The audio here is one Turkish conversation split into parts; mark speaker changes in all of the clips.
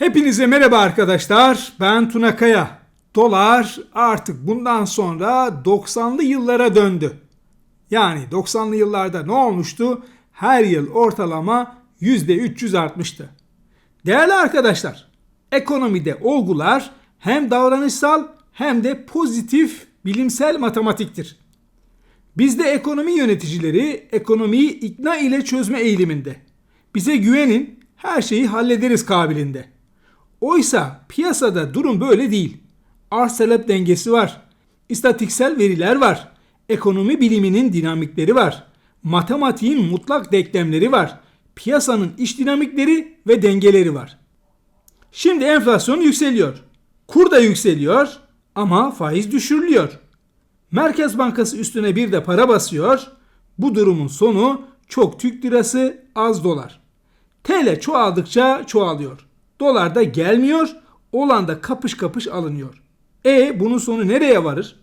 Speaker 1: Hepinize merhaba arkadaşlar. Ben Tuna Kaya. Dolar artık bundan sonra 90'lı yıllara döndü. Yani 90'lı yıllarda ne olmuştu? Her yıl ortalama %300 artmıştı. Değerli arkadaşlar, ekonomide olgular hem davranışsal hem de pozitif bilimsel matematiktir. Bizde ekonomi yöneticileri ekonomiyi ikna ile çözme eğiliminde. Bize güvenin, her şeyi hallederiz kabilinde. Oysa piyasada durum böyle değil. Arz talep dengesi var. İstatiksel veriler var. Ekonomi biliminin dinamikleri var. Matematiğin mutlak denklemleri var. Piyasanın iş dinamikleri ve dengeleri var. Şimdi enflasyon yükseliyor. Kur da yükseliyor ama faiz düşürülüyor. Merkez Bankası üstüne bir de para basıyor. Bu durumun sonu çok Türk lirası az dolar. TL çoğaldıkça çoğalıyor. Dolar da gelmiyor, olan da kapış kapış alınıyor. E bunun sonu nereye varır?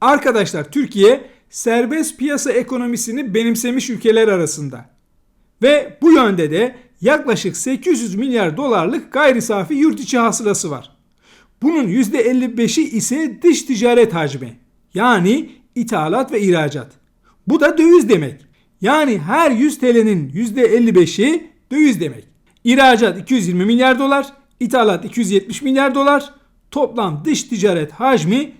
Speaker 1: Arkadaşlar Türkiye serbest piyasa ekonomisini benimsemiş ülkeler arasında. Ve bu yönde de yaklaşık 800 milyar dolarlık gayri safi yurt içi hasılası var. Bunun %55'i ise dış ticaret hacmi. Yani ithalat ve ihracat. Bu da döviz demek. Yani her 100 TL'nin %55'i döviz demek. İhracat 220 milyar dolar, ithalat 270 milyar dolar, toplam dış ticaret hacmi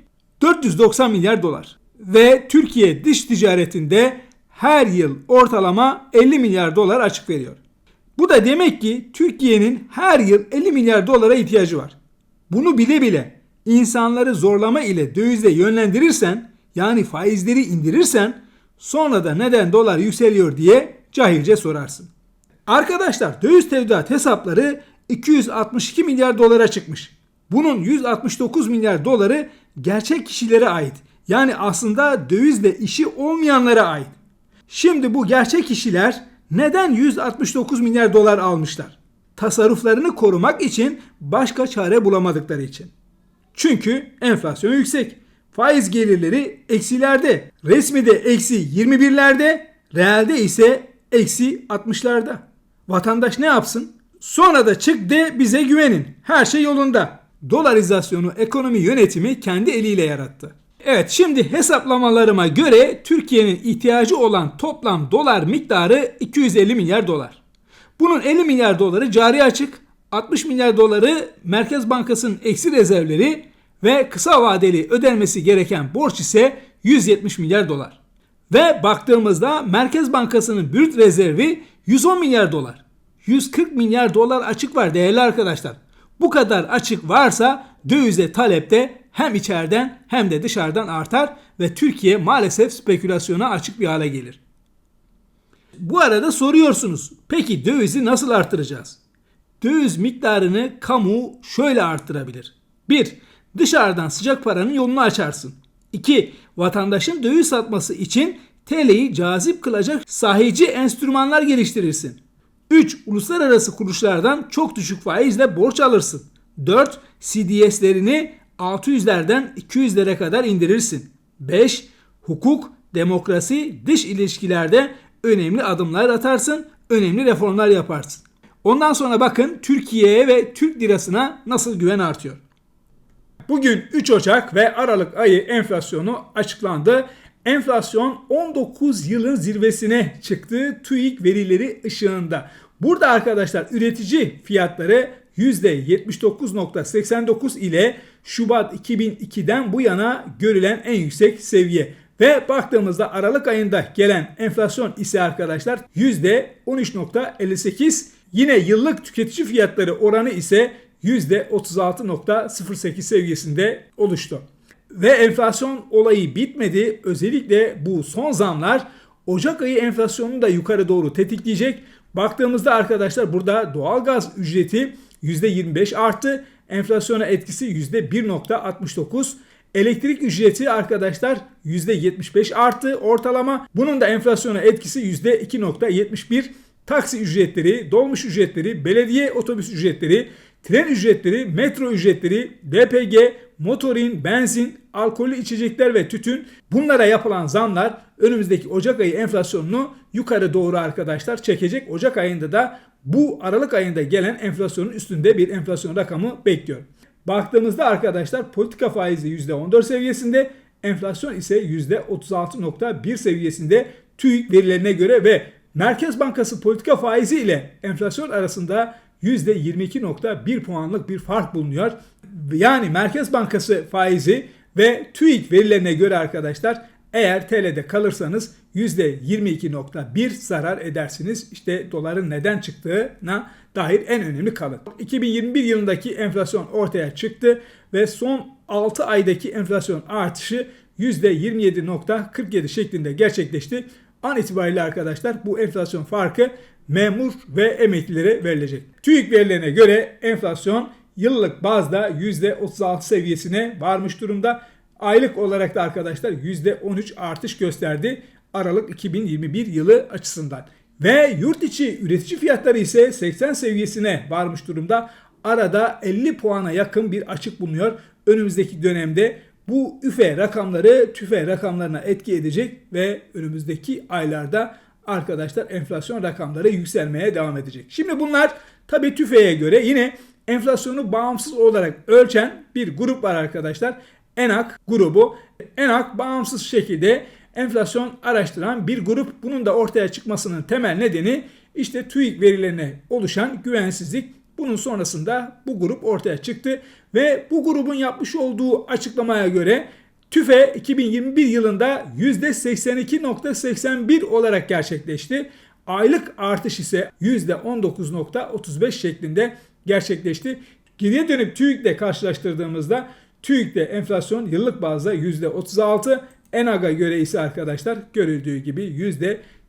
Speaker 1: 490 milyar dolar. Ve Türkiye dış ticaretinde her yıl ortalama 50 milyar dolar açık veriyor. Bu da demek ki Türkiye'nin her yıl 50 milyar dolara ihtiyacı var. Bunu bile bile insanları zorlama ile dövizle yönlendirirsen yani faizleri indirirsen sonra da neden dolar yükseliyor diye cahilce sorarsın. Arkadaşlar döviz tevdiat hesapları 262 milyar dolara çıkmış. Bunun 169 milyar doları gerçek kişilere ait. Yani aslında dövizle işi olmayanlara ait. Şimdi bu gerçek kişiler neden 169 milyar dolar almışlar? Tasarruflarını korumak için başka çare bulamadıkları için. Çünkü enflasyon yüksek. Faiz gelirleri eksilerde. Resmi de eksi 21'lerde, reelde ise eksi 60'larda. Vatandaş ne yapsın? Sonra da çık de bize güvenin. Her şey yolunda. Dolarizasyonu ekonomi yönetimi kendi eliyle yarattı. Evet şimdi hesaplamalarıma göre Türkiye'nin ihtiyacı olan toplam dolar miktarı 250 milyar dolar. Bunun 50 milyar doları cari açık, 60 milyar doları Merkez Bankası'nın eksi rezervleri ve kısa vadeli ödenmesi gereken borç ise 170 milyar dolar. Ve baktığımızda Merkez Bankası'nın brüt rezervi 110 milyar dolar. 140 milyar dolar açık var değerli arkadaşlar. Bu kadar açık varsa dövize talepte hem içeriden hem de dışarıdan artar ve Türkiye maalesef spekülasyona açık bir hale gelir. Bu arada soruyorsunuz. Peki dövizi nasıl artıracağız? Döviz miktarını kamu şöyle arttırabilir. 1. Dışarıdan sıcak paranın yolunu açarsın. 2. Vatandaşın döviz satması için TL'yi cazip kılacak sahici enstrümanlar geliştirirsin. 3. Uluslararası kuruluşlardan çok düşük faizle borç alırsın. 4. CDS'lerini 600'lerden 200'lere kadar indirirsin. 5. Hukuk, demokrasi, dış ilişkilerde önemli adımlar atarsın, önemli reformlar yaparsın. Ondan sonra bakın Türkiye'ye ve Türk lirasına nasıl güven artıyor. Bugün 3 Ocak ve Aralık ayı enflasyonu açıklandı. Enflasyon 19 yılın zirvesine çıktı TÜİK verileri ışığında. Burada arkadaşlar üretici fiyatları %79.89 ile Şubat 2002'den bu yana görülen en yüksek seviye. Ve baktığımızda Aralık ayında gelen enflasyon ise arkadaşlar %13.58. Yine yıllık tüketici fiyatları oranı ise %36.08 seviyesinde oluştu. Ve enflasyon olayı bitmedi. Özellikle bu son zamlar Ocak ayı enflasyonunu da yukarı doğru tetikleyecek. Baktığımızda arkadaşlar burada doğalgaz ücreti %25 arttı. Enflasyona etkisi %1.69. Elektrik ücreti arkadaşlar %75 arttı ortalama. Bunun da enflasyona etkisi %2.71. Taksi ücretleri, dolmuş ücretleri, belediye otobüs ücretleri, tren ücretleri, metro ücretleri, DPG, motorin, benzin, alkollü içecekler ve tütün bunlara yapılan zamlar önümüzdeki Ocak ayı enflasyonunu yukarı doğru arkadaşlar çekecek. Ocak ayında da bu Aralık ayında gelen enflasyonun üstünde bir enflasyon rakamı bekliyorum. Baktığımızda arkadaşlar politika faizi %14 seviyesinde, enflasyon ise %36.1 seviyesinde TÜİK verilerine göre ve Merkez Bankası politika faizi ile enflasyon arasında %22.1 puanlık bir fark bulunuyor. Yani Merkez Bankası faizi ve TÜİK verilerine göre arkadaşlar eğer TL'de kalırsanız %22.1 zarar edersiniz. İşte doların neden çıktığına dair en önemli kanıt. 2021 yılındaki enflasyon ortaya çıktı ve son 6 aydaki enflasyon artışı %27.47 şeklinde gerçekleşti. An itibariyle arkadaşlar bu enflasyon farkı memur ve emeklilere verilecek. TÜİK verilerine göre enflasyon yıllık bazda %36 seviyesine varmış durumda. Aylık olarak da arkadaşlar %13 artış gösterdi Aralık 2021 yılı açısından. Ve yurt içi üretici fiyatları ise 80 seviyesine varmış durumda. Arada 50 puana yakın bir açık bulunuyor. Önümüzdeki dönemde bu üfe rakamları tüfe rakamlarına etki edecek ve önümüzdeki aylarda arkadaşlar enflasyon rakamları yükselmeye devam edecek. Şimdi bunlar tabi tüfeğe göre yine enflasyonu bağımsız olarak ölçen bir grup var arkadaşlar. ENAK grubu. ENAK bağımsız şekilde enflasyon araştıran bir grup. Bunun da ortaya çıkmasının temel nedeni işte TÜİK verilerine oluşan güvensizlik. Bunun sonrasında bu grup ortaya çıktı ve bu grubun yapmış olduğu açıklamaya göre TÜFE 2021 yılında %82.81 olarak gerçekleşti. Aylık artış ise %19.35 şeklinde gerçekleşti. Geriye dönüp TÜİK'le karşılaştırdığımızda TÜİK'te enflasyon yıllık bazda %36, ENAG'a göre ise arkadaşlar görüldüğü gibi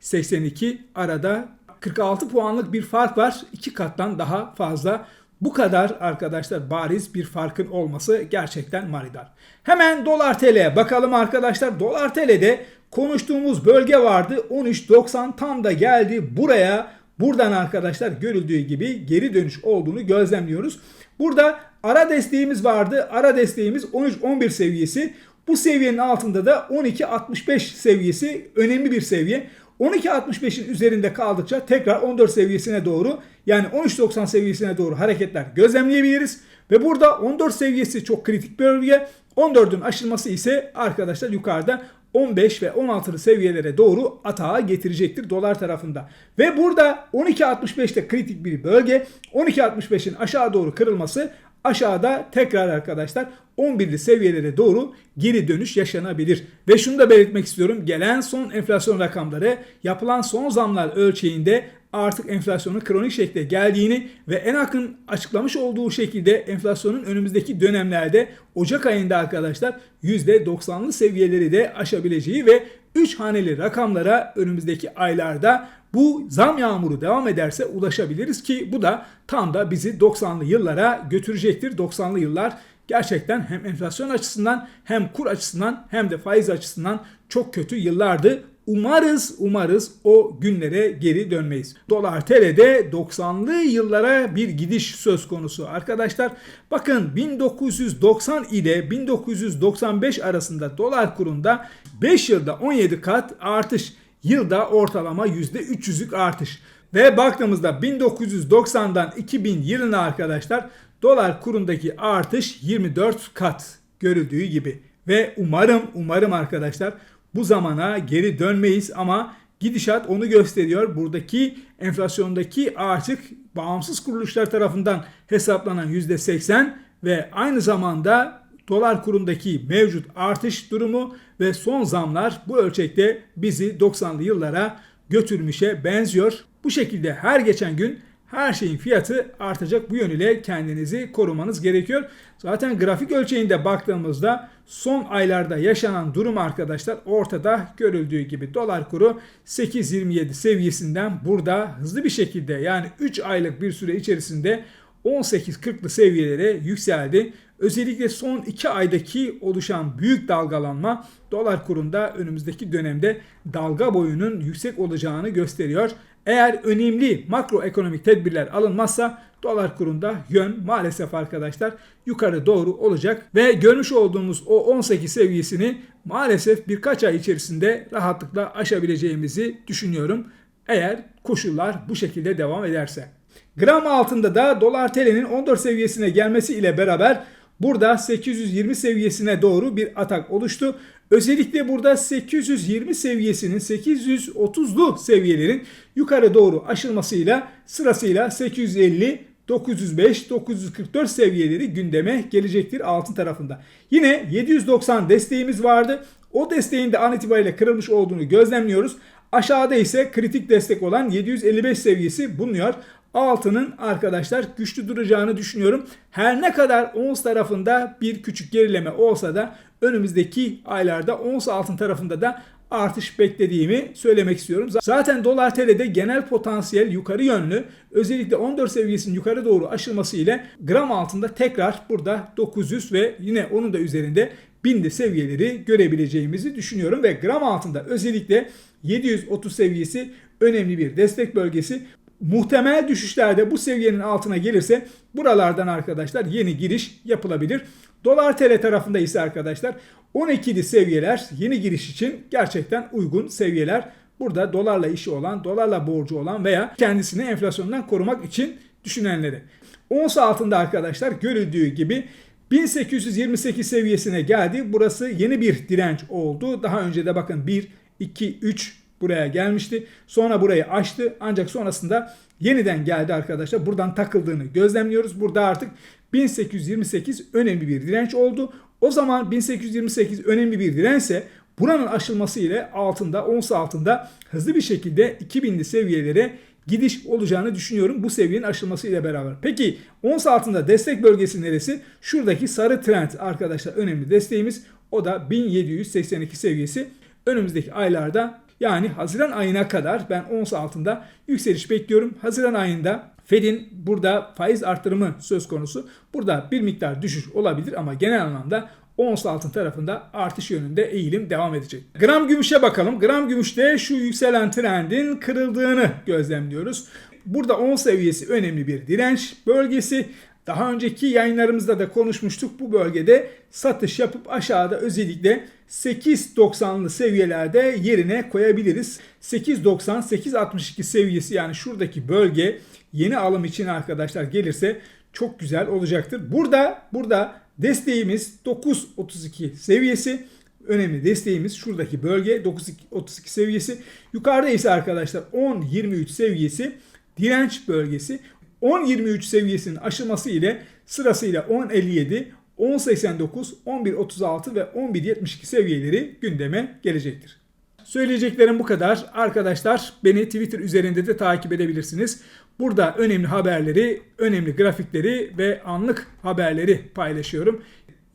Speaker 1: %82 arada 46 puanlık bir fark var. iki kattan daha fazla. Bu kadar arkadaşlar bariz bir farkın olması gerçekten manidar. Hemen dolar TL'ye bakalım arkadaşlar. Dolar TL'de konuştuğumuz bölge vardı. 13.90 tam da geldi buraya. Buradan arkadaşlar görüldüğü gibi geri dönüş olduğunu gözlemliyoruz. Burada ara desteğimiz vardı. Ara desteğimiz 13-11 seviyesi. Bu seviyenin altında da 12.65 seviyesi önemli bir seviye. 12.65'in üzerinde kaldıkça tekrar 14 seviyesine doğru yani 13.90 seviyesine doğru hareketler gözlemleyebiliriz. Ve burada 14 seviyesi çok kritik bir bölge. 14'ün aşılması ise arkadaşlar yukarıda 15 ve 16'lı seviyelere doğru atağa getirecektir dolar tarafında. Ve burada 12.65'te kritik bir bölge. 12.65'in aşağı doğru kırılması aşağıda tekrar arkadaşlar 11'li seviyelere doğru geri dönüş yaşanabilir. Ve şunu da belirtmek istiyorum. Gelen son enflasyon rakamları yapılan son zamlar ölçeğinde artık enflasyonun kronik şekilde geldiğini ve en akın açıklamış olduğu şekilde enflasyonun önümüzdeki dönemlerde Ocak ayında arkadaşlar %90'lı seviyeleri de aşabileceği ve 3 haneli rakamlara önümüzdeki aylarda bu zam yağmuru devam ederse ulaşabiliriz ki bu da tam da bizi 90'lı yıllara götürecektir. 90'lı yıllar gerçekten hem enflasyon açısından hem kur açısından hem de faiz açısından çok kötü yıllardı. Umarız umarız o günlere geri dönmeyiz. Dolar TL'de 90'lı yıllara bir gidiş söz konusu. Arkadaşlar bakın 1990 ile 1995 arasında dolar kurunda 5 yılda 17 kat artış. Yılda ortalama %300'lük artış. Ve baktığımızda 1990'dan 2000 yılına arkadaşlar dolar kurundaki artış 24 kat görüldüğü gibi. Ve umarım umarım arkadaşlar bu zamana geri dönmeyiz ama gidişat onu gösteriyor. Buradaki enflasyondaki artık bağımsız kuruluşlar tarafından hesaplanan %80 ve aynı zamanda dolar kurundaki mevcut artış durumu ve son zamlar bu ölçekte bizi 90'lı yıllara götürmüşe benziyor. Bu şekilde her geçen gün her şeyin fiyatı artacak. Bu yönüyle kendinizi korumanız gerekiyor. Zaten grafik ölçeğinde baktığımızda son aylarda yaşanan durum arkadaşlar ortada görüldüğü gibi dolar kuru 8.27 seviyesinden burada hızlı bir şekilde yani 3 aylık bir süre içerisinde 18.40'lı seviyelere yükseldi. Özellikle son 2 aydaki oluşan büyük dalgalanma dolar kurunda önümüzdeki dönemde dalga boyunun yüksek olacağını gösteriyor. Eğer önemli makroekonomik tedbirler alınmazsa dolar kurunda yön maalesef arkadaşlar yukarı doğru olacak ve görmüş olduğumuz o 18 seviyesini maalesef birkaç ay içerisinde rahatlıkla aşabileceğimizi düşünüyorum. Eğer koşullar bu şekilde devam ederse. Gram altında da dolar TL'nin 14 seviyesine gelmesi ile beraber burada 820 seviyesine doğru bir atak oluştu. Özellikle burada 820 seviyesinin 830'lu seviyelerin yukarı doğru aşılmasıyla sırasıyla 850 905, 944 seviyeleri gündeme gelecektir altın tarafında. Yine 790 desteğimiz vardı. O desteğin de an itibariyle kırılmış olduğunu gözlemliyoruz. Aşağıda ise kritik destek olan 755 seviyesi bulunuyor. Altının arkadaşlar güçlü duracağını düşünüyorum. Her ne kadar ons tarafında bir küçük gerileme olsa da önümüzdeki aylarda ons altın tarafında da artış beklediğimi söylemek istiyorum. Zaten dolar TL'de genel potansiyel yukarı yönlü. Özellikle 14 seviyesinin yukarı doğru aşılması ile gram altında tekrar burada 900 ve yine onun da üzerinde binde seviyeleri görebileceğimizi düşünüyorum ve gram altında özellikle 730 seviyesi önemli bir destek bölgesi. Muhtemel düşüşlerde bu seviyenin altına gelirse buralardan arkadaşlar yeni giriş yapılabilir. Dolar TL tarafında ise arkadaşlar 12'li seviyeler yeni giriş için gerçekten uygun seviyeler. Burada dolarla işi olan, dolarla borcu olan veya kendisini enflasyondan korumak için düşünenleri. Ons altında arkadaşlar görüldüğü gibi 1828 seviyesine geldi. Burası yeni bir direnç oldu. Daha önce de bakın 1, 2, 3 buraya gelmişti. Sonra burayı açtı. Ancak sonrasında yeniden geldi arkadaşlar. Buradan takıldığını gözlemliyoruz. Burada artık 1828 önemli bir direnç oldu. O zaman 1828 önemli bir dirençse buranın aşılması ile altında, ons altında hızlı bir şekilde 2000'li seviyelere gidiş olacağını düşünüyorum bu seviyenin aşılması ile beraber. Peki ons altında destek bölgesi neresi? Şuradaki sarı trend arkadaşlar önemli desteğimiz. O da 1782 seviyesi. Önümüzdeki aylarda yani Haziran ayına kadar ben ons altında yükseliş bekliyorum. Haziran ayında Fed'in burada faiz artırımı söz konusu. Burada bir miktar düşüş olabilir ama genel anlamda ons altın tarafında artış yönünde eğilim devam edecek. Gram gümüşe bakalım. Gram gümüşte şu yükselen trendin kırıldığını gözlemliyoruz. Burada 10 seviyesi önemli bir direnç bölgesi. Daha önceki yayınlarımızda da konuşmuştuk. Bu bölgede satış yapıp aşağıda özellikle 8.90'lı seviyelerde yerine koyabiliriz. 8.90-8.62 seviyesi yani şuradaki bölge yeni alım için arkadaşlar gelirse çok güzel olacaktır. Burada burada desteğimiz 9.32 seviyesi. Önemli desteğimiz şuradaki bölge 9.32 seviyesi. Yukarıda ise arkadaşlar 10.23 seviyesi direnç bölgesi. 10.23 seviyesinin aşılması ile sırasıyla 10.57, 10.89, 11.36 ve 11.72 seviyeleri gündeme gelecektir. Söyleyeceklerim bu kadar. Arkadaşlar beni Twitter üzerinde de takip edebilirsiniz. Burada önemli haberleri, önemli grafikleri ve anlık haberleri paylaşıyorum.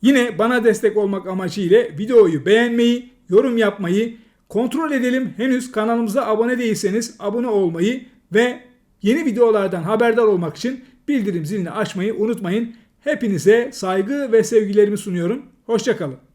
Speaker 1: Yine bana destek olmak amacıyla videoyu beğenmeyi, yorum yapmayı, kontrol edelim henüz kanalımıza abone değilseniz abone olmayı ve yeni videolardan haberdar olmak için bildirim zilini açmayı unutmayın. Hepinize saygı ve sevgilerimi sunuyorum. Hoşçakalın.